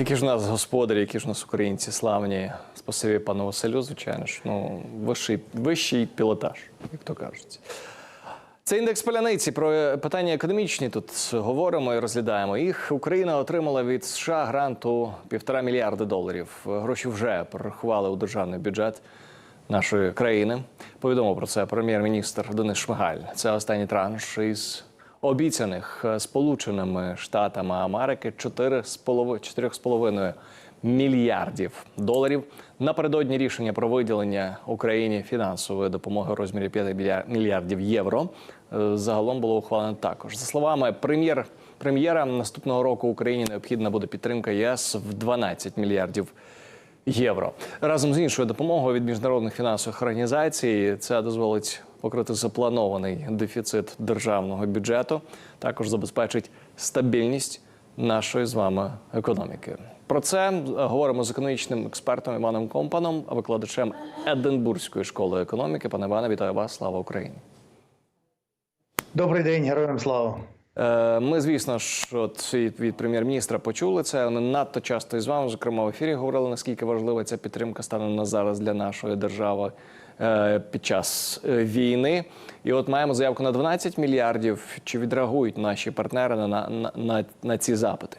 Які ж у нас господарі, які ж у нас українці славні. Спасибі пану Василю, звичайно ж. Ну, вищий, вищий пілотаж, як то кажуть. Це індекс паляниці. Про питання економічні тут говоримо і розглядаємо. Їх Україна отримала від США гранту півтора мільярда доларів. Гроші вже прорахували у державний бюджет нашої країни. Повідомив про це прем'єр-міністр Денис Шмигаль. Це останній транш із обіцяних е, Сполученими Штатами Америки 4,5 мільярдів доларів. Напередодні рішення про виділення Україні фінансової допомоги у розмірі 5 мільяр- мільярдів євро е, загалом було ухвалено також. За словами прем'єр прем'єра, наступного року Україні необхідна буде підтримка ЄС в 12 мільярдів євро. Разом з іншою допомогою від міжнародних фінансових організацій це дозволить покрити запланований дефіцит державного бюджету. Також забезпечить стабільність нашої з вами економіки. Про це говоримо з економічним експертом Іваном Компаном, викладачем Единбурзької школи економіки. Пане Іване, вітаю вас! Слава Україні! Добрий день, героям слава. Е, Ми, звісно ж, от від, прем'єр-міністра почули це. Вони надто часто із вами, зокрема в ефірі, говорили, наскільки важлива ця підтримка стане на зараз для нашої держави е, під час е, війни. І от маємо заявку на 12 мільярдів. Чи відреагують наші партнери на, на, на, на ці запити?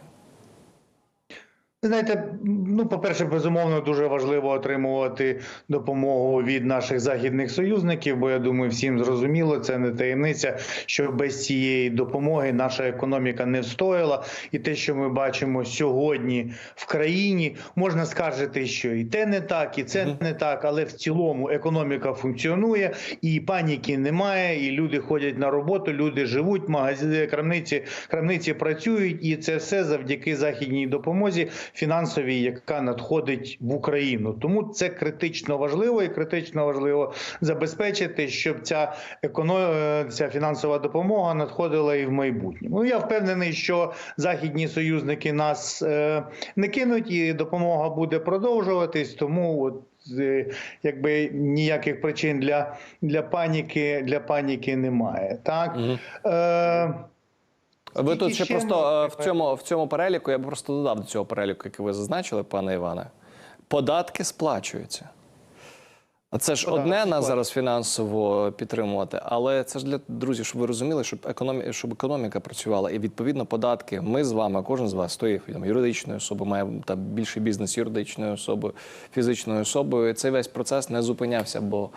Знаєте, ну, по-перше, безумовно, дуже важливо отримувати допомогу від наших західних союзників, бо я думаю, всім зрозуміло, це не таємниця, що без цієї допомоги наша економіка не встояла. І те, що ми бачимо сьогодні в країні, можна скажете, що і те не так, і це не так, але в цілому економіка функціонує, і паніки немає, і люди ходять на роботу, люди живуть, магазини, крамниці, крамниці працюють, і це все завдяки західній допомозі фінансовій, яка надходить в Україну. Тому це критично важливо і критично важливо забезпечити, щоб ця еконо... е, ця фінансова допомога надходила і в майбутньому. Ну я впевнений, що західні союзники нас е, не кинуть, і допомога буде продовжуватись. Тому от. е, Якби ніяких причин для, для паніки для паніки немає, так е, Ви тут ще просто е, в цьому, в цьому переліку, я б просто додав до цього переліку, який ви зазначили, пане Іване. Податки сплачуються. А це ж Податки одне нас зараз фінансово підтримувати, але це ж для друзів, щоб ви розуміли, щоб економіка, щоб економіка працювала. І відповідно податки. Ми з вами, кожен з вас стоїть юридичною особою, має там більший бізнес юридичною особою, фізичною особою. І Цей весь процес не зупинявся, бо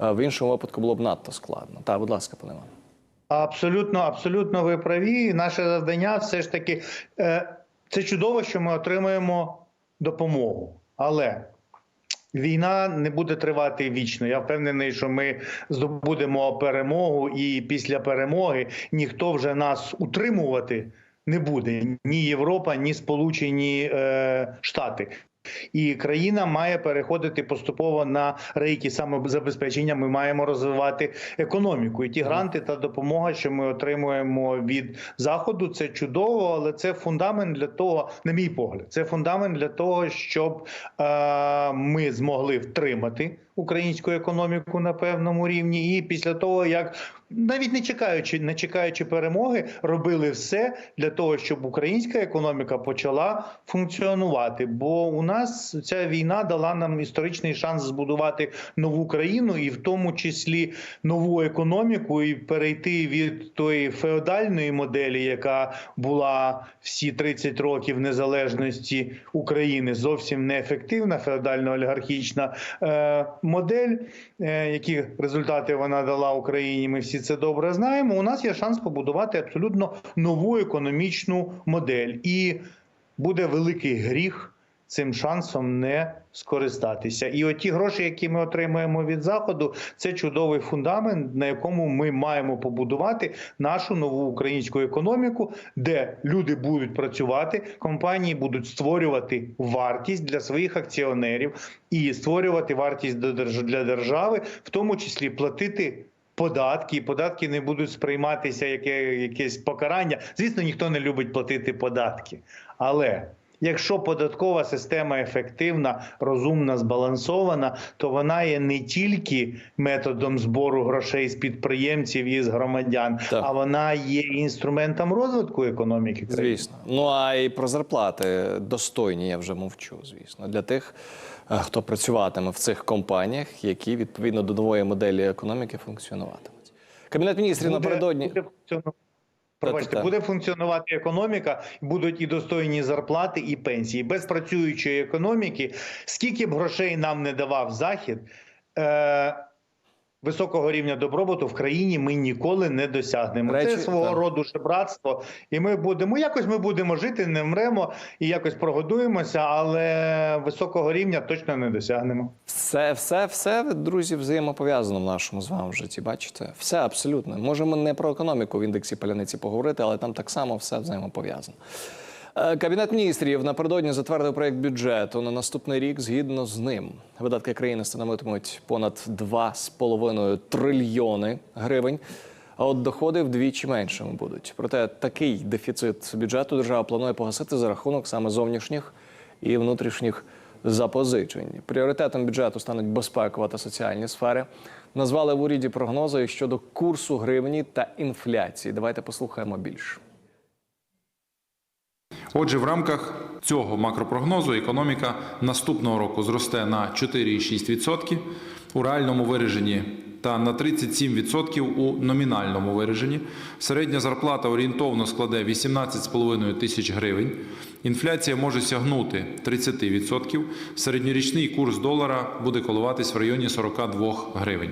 е, в іншому випадку було б надто складно. Так, будь ласка, пане Іване. Абсолютно, абсолютно ви праві. Наше завдання все ж таки е, це чудово, що ми отримуємо допомогу, але. Війна не буде тривати вічно. Я впевнений, що ми здобудемо перемогу, і після перемоги ніхто вже нас утримувати не буде. Ні Європа, ні Сполучені е, Штати. І країна має переходити поступово на рейки самозабезпечення. Ми маємо розвивати економіку. І ті гранти та допомога, що ми отримуємо від заходу, це чудово, але це фундамент для того, на мій погляд, це фундамент для того, щоб е, ми змогли втримати українську економіку на певному рівні, і після того як навіть не чекаючи, не чекаючи перемоги, робили все для того, щоб українська економіка почала функціонувати. Бо у нас ця війна дала нам історичний шанс збудувати нову країну, і в тому числі нову економіку, і перейти від тої феодальної моделі, яка була всі 30 років незалежності України, зовсім неефективна феодально-олігархічна е, модель, е, які результати вона дала Україні. Ми всі це добре знаємо. У нас є шанс побудувати абсолютно нову економічну модель, і буде великий гріх цим шансом не скористатися. І оті гроші, які ми отримуємо від заходу, це чудовий фундамент, на якому ми маємо побудувати нашу нову українську економіку, де люди будуть працювати, компанії будуть створювати вартість для своїх акціонерів і створювати вартість для держави, в тому числі платити. Податки, і податки не будуть сприйматися як якесь покарання. Звісно, ніхто не любить платити податки, але Якщо податкова система ефективна, розумна, збалансована, то вона є не тільки методом збору грошей з підприємців і з громадян, Так. а вона є інструментом розвитку економіки. країни. Звісно. Ну а і про зарплати достойні, я вже мовчу, звісно, для тих, е, хто працюватиме в цих компаніях, які відповідно до нової моделі економіки функціонуватимуть. Кабінет міністрів напередодні. буде функціону- Пробачте, буде функціонувати економіка, будуть і достойні зарплати, і пенсії. Без працюючої економіки, скільки б грошей нам не давав Захід, е, високого рівня добробуту в країні ми ніколи не досягнемо. Речі, Це свого так. роду жебратство, і ми будемо якось ми будемо жити, не вмремо і якось прогодуємося, але високого рівня точно не досягнемо. Все, все, все, друзі, взаємопов'язано в нашому з вами житті. Бачите? Все абсолютно. Можемо не про економіку в індексі паляниці поговорити, але там так само все взаємопов'язано. Е, Кабінет міністрів напередодні затвердив проект бюджету на наступний рік. Згідно з ним, видатки країни становитимуть понад 2,5 трильйони гривень. А от доходи вдвічі меншими будуть. Проте такий дефіцит бюджету держава планує погасити за рахунок саме зовнішніх і внутрішніх запозичень. Пріоритетом бюджету стануть безпекова та соціальні сфери. Назвали в уряді прогнози щодо курсу гривні та інфляції. Давайте послухаємо більше. Отже, в рамках цього макропрогнозу економіка наступного року зросте на 4,6% у реальному вираженні та на 37% у номінальному вираженні. Середня зарплата орієнтовно складе 18,5 тисяч гривень. Інфляція може сягнути 30%. Середньорічний курс долара буде коливатись в районі 42 гривень.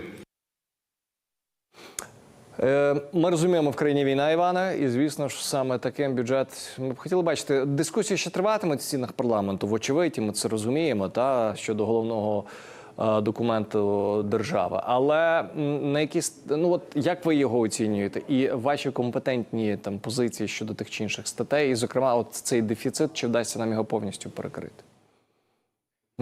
Е, Ми розуміємо, в країні війна Івана, і звісно ж саме таким бюджет ми б хотіли бачити. Дискусії ще триватимуть в стінах парламенту. Вочевидь, і ми це розуміємо. Та щодо головного е, документу держави. Але на якісь ну от як ви його оцінюєте, і ваші компетентні там позиції щодо тих чи інших статей, і зокрема, от цей дефіцит, чи вдасться нам його повністю перекрити?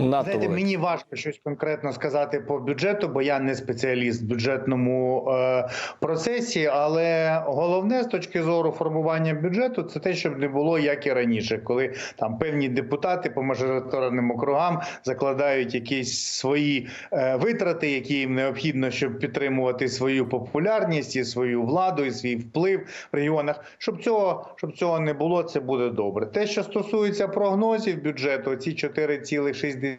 Надто Знаєте, мені важко щось конкретно сказати по бюджету, бо я не спеціаліст в бюджетному е, процесі. Але головне з точки зору формування бюджету це те, щоб не було як і раніше, коли там певні депутати по мажоритарним округам закладають якісь свої е, витрати, які їм необхідно, щоб підтримувати свою популярність і свою владу, і свій вплив в регіонах. Щоб цього щоб цього не було, це буде добре. Те, що стосується прогнозів бюджету, ці 4,6%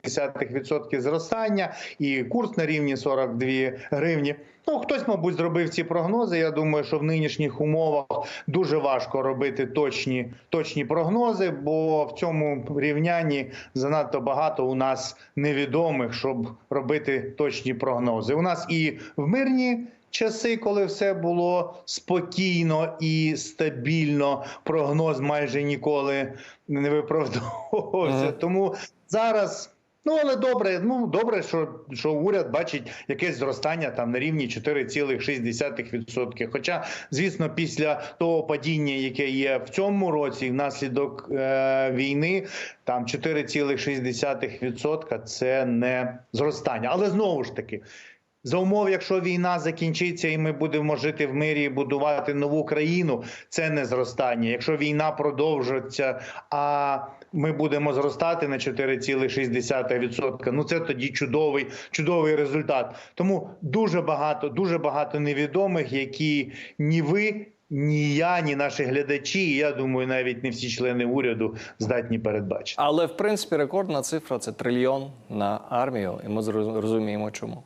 зростання і курс на рівні 42 гривні. Ну, хтось, мабуть, зробив ці прогнози. Я думаю, що в нинішніх умовах дуже важко робити точні, точні прогнози, бо в цьому рівнянні занадто багато у нас невідомих, щоб робити точні прогнози. У нас і в мирні. Часи, коли все було спокійно і стабільно, прогноз майже ніколи не виправдовувався. Мгм. Тому зараз. Ну, але добре, ну добре, що, що уряд бачить якесь зростання там на рівні 4,6%. Хоча, звісно, після того падіння, яке є в цьому році, внаслідок е, війни, там 4,6% це не зростання. Але знову ж таки. За умов, якщо війна закінчиться і ми будемо жити в мирі і будувати нову країну, це не зростання. Якщо війна продовжиться, а ми будемо зростати на 4,6%, ну це тоді чудовий, чудовий результат. Тому дуже багато, дуже багато невідомих, які ні ви. Ні я, ні наші глядачі, і я думаю, навіть не всі члени уряду здатні передбачити. Але в принципі рекордна цифра це трильйон на армію, і ми розуміємо, чому.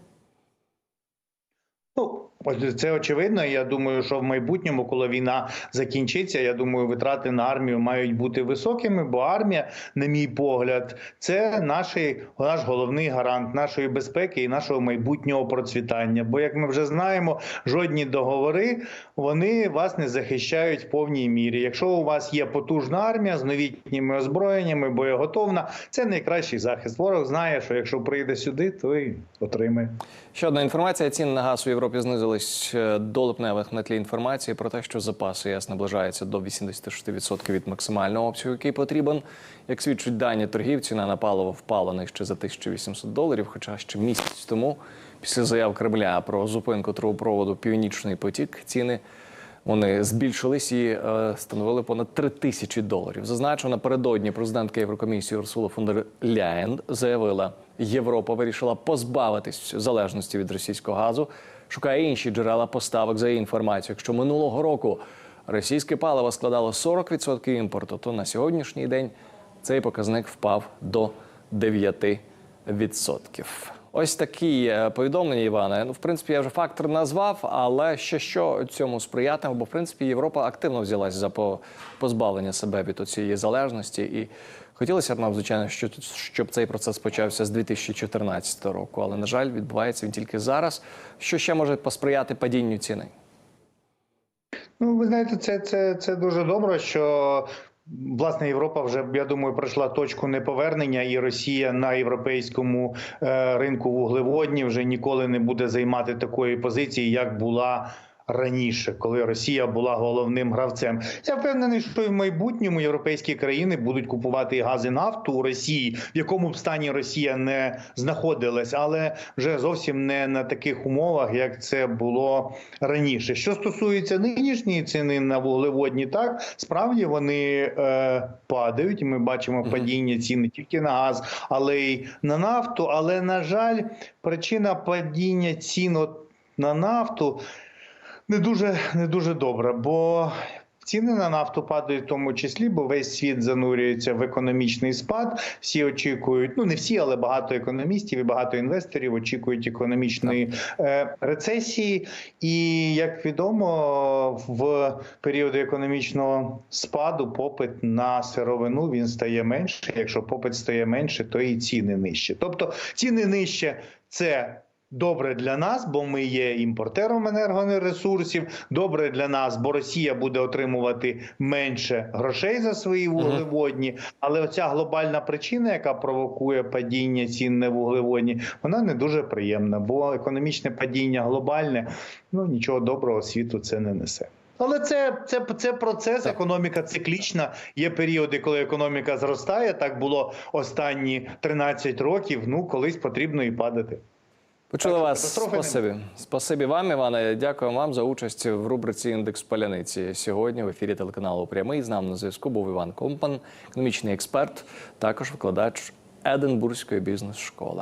Це очевидно. Я думаю, що в майбутньому, коли війна закінчиться, я думаю, витрати на армію мають бути високими, бо армія, на мій погляд, це наш, наш головний гарант нашої безпеки і нашого майбутнього процвітання. Бо, як ми вже знаємо, жодні договори вони вас не захищають в повній мірі. Якщо у вас є потужна армія з новітніми озброєннями, боєготовна, це найкращий захист. Ворог знає, що якщо прийде сюди, то і отримає. Ще одна інформація: ціни на газ у Європі знизились е, до липневих на тлі інформації про те, що запаси ЄС наближаються до 86% від максимального обсягу, який потрібен. Як свідчать дані торгів, ціна на паливо впала нижче за 1800 доларів. Хоча ще місяць тому, після заяв Кремля про зупинку трубопроводу Північний потік, ціни Вони збільшились і е, становили понад 3 тисячі доларів. Зазначу, напередодні президентка Єврокомісії Урсула фон дер Ляєн заявила, Європа вирішила позбавитись залежності від російського газу, шукає інші джерела поставок за її інформацією. Якщо минулого року російське паливо складало 40% імпорту, то на сьогоднішній день цей показник впав до 9%. Ось такі повідомлення, Іване. Ну, в принципі, я вже фактор назвав, але ще що цьому сприятиме, бо в принципі Європа активно взялась за позбавлення себе від цієї залежності. І хотілося б нам, звичайно, що- щоб цей процес почався з 2014 року. Але на жаль, відбувається він тільки зараз. Що ще може посприяти падінню ціни? Ну, ви знаєте, це, це, це дуже добре, що власне Європа вже я думаю пройшла точку неповернення, і Росія на європейському е, ринку вуглеводнів вже ніколи не буде займати такої позиції, як була. Раніше, коли Росія була головним гравцем, я впевнений, що і в майбутньому європейські країни будуть купувати і газ і нафту у Росії, в якому б стані Росія не знаходилась, але вже зовсім не на таких умовах, як це було раніше. Що стосується нинішньої ціни на вуглеводні, так справді вони е, падають. і Ми бачимо падіння цін не тільки на газ, але й на нафту. Але на жаль, причина падіння цін от на нафту не дуже не дуже добра, бо ціни на нафту падають в тому числі, бо весь світ занурюється в економічний спад. Всі очікують, ну не всі, але багато економістів і багато інвесторів очікують економічної е, рецесії. І як відомо, в періоди економічного спаду попит на сировину він стає менше. Якщо попит стає менше, то і ціни нижче. Тобто ціни нижче це. Добре для нас, бо ми є імпортером енергоресурсів. Добре для нас, бо Росія буде отримувати менше грошей за свої вуглеводні. Але оця глобальна причина, яка провокує падіння цін на вуглеводні, вона не дуже приємна, бо економічне падіння глобальне ну нічого доброго світу це не несе. Але це, це, це процес, економіка циклічна. Є періоди, коли економіка зростає. Так було останні 13 років. Ну колись потрібно і падати. Почули вас. Спасибі. Спасибі вам, Іване. Дякую вам за участь в рубриці Індекс паляниці. Сьогодні в ефірі телеканалу Прямий з нами на зв'язку був Іван Компан, економічний експерт, також викладач Единбурзької бізнес-школи.